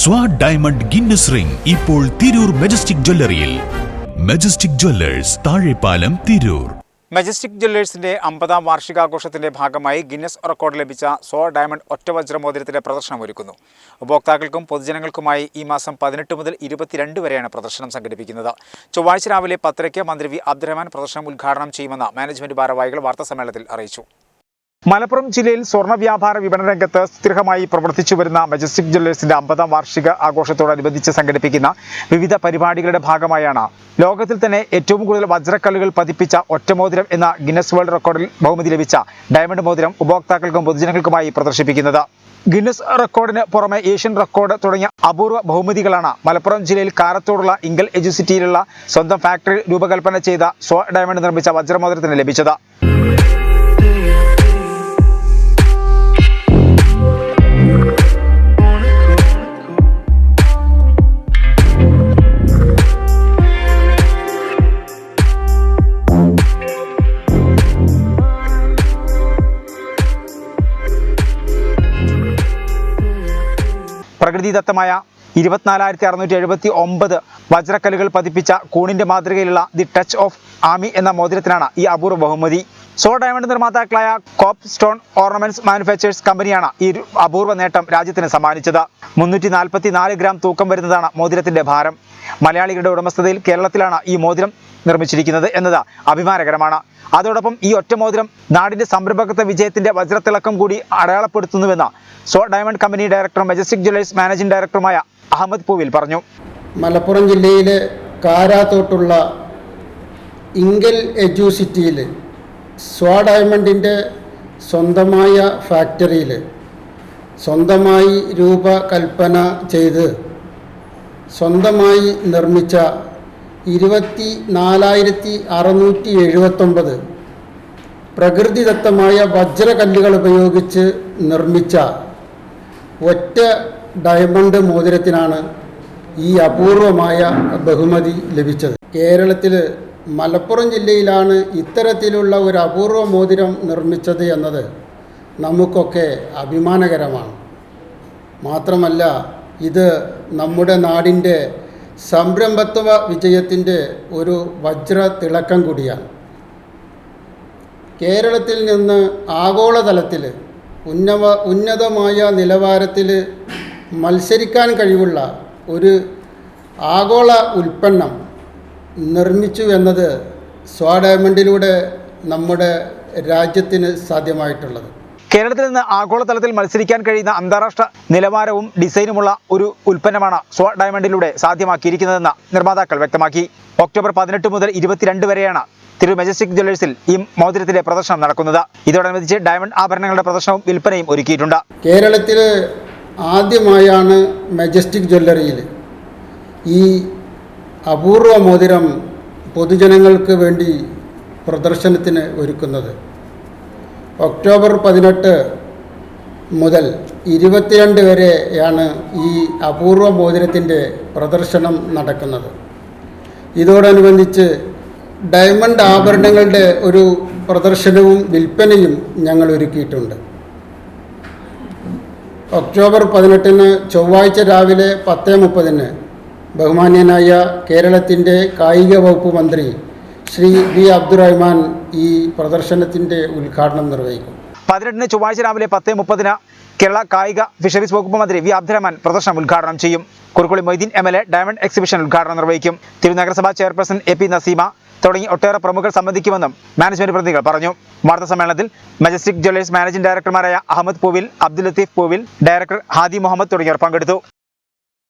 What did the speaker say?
സ്വാഡ് diamond Guinness ring ഇപ്പോൾ Tirur majestic ജ്വല്ലറിയിൽ Majestic Jewellers Thazhepalam Tirur. Majestic ജ്വല്ലേഴ്സിന്റെ അമ്പതാം വാർഷികാഘോഷത്തിന്റെ ഭാഗമായി ഗിന്നസ് റെക്കോർഡ് ലഭിച്ച സോ ഡയമണ്ട് ഒറ്റവജ്ര മോതിരത്തിന്റെ പ്രദർശനം ഒരുക്കുന്നു. ഉപഭോക്താക്കൾക്കും പൊതുജനങ്ങൾക്കുമായി ഈ മാസം പതിനെട്ട് മുതൽ ഇരുപത്തിരണ്ട് വരെയാണ് പ്രദർശനം സംഘടിപ്പിക്കുന്നത്. ചൊവ്വാഴ്ച രാവിലെ പത്തരയ്ക്ക് മന്ത്രി വി അബ്ദുറഹ്മാൻ പ്രദർശനം ഉദ്ഘാടനം ചെയ്യുമെന്ന് മാനേജ്മെന്റ് ഭാരവാഹികൾ വാർത്താസമ്മേളനത്തിൽ അറിയിച്ചു. മലപ്പുറം ജില്ലയിൽ സ്വർണ വ്യാപാര വിപണന രംഗത്ത് സ്ഥിരമായി പ്രവർത്തിച്ചു വരുന്ന മജസ്റ്റിക് ജ്വല്ലേഴ്സിന്റെ അമ്പതാം വാർഷിക ആഘോഷത്തോടനുബന്ധിച്ച് സംഘടിപ്പിക്കുന്ന വിവിധ പരിപാടികളുടെ ഭാഗമായാണ്. ലോകത്തിൽ തന്നെ ഏറ്റവും കൂടുതൽ വജ്രക്കല്ലുകൾ പതിപ്പിച്ച ഒറ്റമോതിരം എന്ന ഗിന്നസ് വേൾഡ് റെക്കോർഡിൽ ബഹുമതി ലഭിച്ച ഡയമണ്ട് മോതിരം ഉപഭോക്താക്കൾക്കും പൊതുജനങ്ങൾക്കുമായി പ്രദർശിപ്പിക്കുന്നത്. ഗിന്നസ് റെക്കോർഡിന് പുറമെ ഏഷ്യൻ റെക്കോർഡ് തുടങ്ങിയ അപൂർവ ബഹുമതികളാണ് മലപ്പുറം ജില്ലയിൽ കാരത്തോടുള്ള ഇംഗൽ എജുസിറ്റിയിലുള്ള സ്വന്തം ഫാക്ടറി രൂപകൽപ്പന ചെയ്ത സ്വ ഡയമണ്ട് നിർമ്മിച്ച വജ്രമോതിരത്തിന് ലഭിച്ചത്. പ്രകൃതിദത്തമായ ഇരുപത്തിനാലായിരത്തി അറുന്നൂറ്റി എഴുപത്തി ഒമ്പത് വജ്രക്കല്ലുകൾ പതിപ്പിച്ച കൂണിന്റെ മാതൃകയിലുള്ള ദി ടച്ച് ഓഫ് ആമി എന്ന മോതിരത്തിനാണ് ഈ അപൂർവ ബഹുമതി. സോ ഡയമണ്ട് നിർമ്മാതാക്കളായ കോപ്പ് സ്റ്റോൺ ഓർണമെന്റ്സ് മാനുഫാക്ചേഴ്സ് കമ്പനിയാണ് ഈ അപൂർവ നേട്ടം രാജ്യത്തിന് സമ്മാനിച്ചത്. മുന്നൂറ്റി നാൽപ്പത്തി നാല് ഗ്രാം തൂക്കം വരുന്നതാണ് മോതിരത്തിന്റെ ഭാരം. മലയാളികളുടെ ഉടമസ്ഥതയിൽ കേരളത്തിലാണ് ഈ മോതിരം നിർമ്മിച്ചിരിക്കുന്നത് എന്നത് അഭിമാനകരമാണ്. അതോടൊപ്പം ഈ ഒറ്റമോതിരം നാടിന്റെ സംരംഭകത്വ വിജയത്തിന്റെ വജ്രത്തിളക്കം കൂടി അടയാളപ്പെടുത്തുന്നുവെന്ന് സോ ഡയമണ്ട് കമ്പനി ഡയറക്ടറും മജസ്റ്റിക് ജ്വല്ലേഴ്സ് മാനേജിംഗ് ഡയറക്ടറുമായ അഹമ്മദ് പൂവിൽ പറഞ്ഞു. മലപ്പുറം ജില്ലയിലെ കാരാത്തോട്ടുള്ള ഇങ്കൽ എജുസിറ്റിയിൽ സ്വാ ഡയമണ്ടിന്റെ സ്വന്തമായ ഫാക്ടറിയിൽ സ്വന്തമായി രൂപകൽപ്പന ചെയ്ത് സ്വന്തമായി നിർമ്മിച്ച ഇരുപത്തി നാലായിരത്തി അറുന്നൂറ്റി എഴുപത്തൊമ്പത് പ്രകൃതിദത്തമായ വജ്രകല്ലുകൾ ഉപയോഗിച്ച് നിർമ്മിച്ച ഒറ്റ ഡയമണ്ട് മോതിരത്തിനാണ് ഈ അപൂർവമായ ബഹുമതി ലഭിച്ചത്. കേരളത്തിൽ മലപ്പുറം ജില്ലയിലാണ് ഇത്തരത്തിലുള്ള ഒരു അപൂർവ മോതിരം നിർമ്മിച്ചത് എന്നത് നമുക്കൊക്കെ അഭിമാനകരമാണ്. മാത്രമല്ല ഇത് നമ്മുടെ നാടിന്റെ സംരംഭത്വ വിജയത്തിന്റെ ഒരു വജ്ര തിളക്കം കൂടിയാണ്. കേരളത്തിൽ നിന്ന് ആഗോളതലത്തിൽ ഉന്നവ ഉന്നതമായ നിലവാരത്തിൽ മത്സരിക്കാൻ കഴിവുള്ള ഒരു ആഗോള ഉൽപ്പന്നം നിർമ്മിച്ചു എന്നത് സ്വാഡയമണ്ടിലൂടെ നമ്മുടെ രാജ്യത്തിന് സാധ്യമായിട്ടുള്ളത്. കേരളത്തിൽ നിന്ന് ആഗോളതലത്തിൽ മത്സരിക്കാൻ കഴിയുന്ന അന്താരാഷ്ട്ര നിലവാരവും ഡിസൈനുമുള്ള ഒരു ഉൽപ്പന്നമാണ് സ്വ ഡയമണ്ടിലൂടെ സാധ്യമാക്കിയിരിക്കുന്നതെന്ന് നിർമ്മാതാക്കൾ വ്യക്തമാക്കി. ഒക്ടോബർ പതിനെട്ട് മുതൽ ഇരുപത്തിരണ്ട് വരെയാണ് തിരു മെജസ്റ്റിക് ജ്വല്ലേഴ്സിൽ ഈ മോതിരത്തിന്റെ പ്രദർശനം നടക്കുന്നത്. ഇതോടനുബന്ധിച്ച് ഡയമണ്ട് ആഭരണങ്ങളുടെ പ്രദർശനവും വിൽപ്പനയും ഒരുക്കിയിട്ടുണ്ട്. കേരളത്തിൽ ആദ്യമായാണ് മെജസ്റ്റിക് ജ്വല്ലറിയിൽ ഈ അപൂർവ മോതിരം പൊതുജനങ്ങൾക്ക് വേണ്ടി പ്രദർശനത്തിന് ഒരുക്കുന്നത്. ഒക്ടോബർ പതിനെട്ട് മുതൽ ഇരുപത്തിരണ്ട് വരെയാണ് ഈ അപൂർവ മോതിരത്തിന്റെ പ്രദർശനം നടക്കുന്നത്. ഇതോടനുബന്ധിച്ച് ഡയമണ്ട് ആഭരണങ്ങളുടെ ഒരു പ്രദർശനവും വിൽപ്പനയും ഞങ്ങൾ ഒരുക്കിയിട്ടുണ്ട്. ഒക്ടോബർ പതിനെട്ടിന് ചൊവ്വാഴ്ച രാവിലെ പത്ത് മുപ്പതിന് ബഹുമാന്യനായ കേരളത്തിന്റെ കായിക വകുപ്പ് മന്ത്രി ശ്രീ വി അബ്ദുറഹ്മാൻ ഈ പ്രദർശനത്തിന്റെ ഉദ്ഘാടനം നിർവഹിക്കും. പതിനെട്ടിന് ചൊവ്വാഴ്ച രാവിലെ പത്ത് മുപ്പതിന് കേരള കായിക ഫിഷറീസ് വകുപ്പ് മന്ത്രി വി അബ്ദുറഹ്മാൻ പ്രദർശനം ഉദ്ഘാടനം ചെയ്യും. Kurukkuli Moitheen M L A diamond exhibition ഉദ്ഘാടനം നിർവഹിക്കും. തിരുനഗരസഭാ ചെയർപേഴ്സൺ എ പി നസീമ തുടങ്ങി ഒട്ടേറെ പ്രമുഖർ സംബന്ധിക്കുമെന്നും മാനേജ്മെന്റ് പ്രതിനിധികൾ പറഞ്ഞു. വാർത്താ സമ്മേളനത്തിൽ മജസ്റ്റിക് ജ്വല്ലേഴ്സ് മാനേജിംഗ് ഡയറക്ടർമാരായ അഹമ്മദ് പൂവിൽ അബ്ദുൽ ലത്തീഫ് പൂവിൽ ഡയറക്ടർ ഹാദി മുഹമ്മദ് തുടങ്ങിയവർ പങ്കെടുത്തു.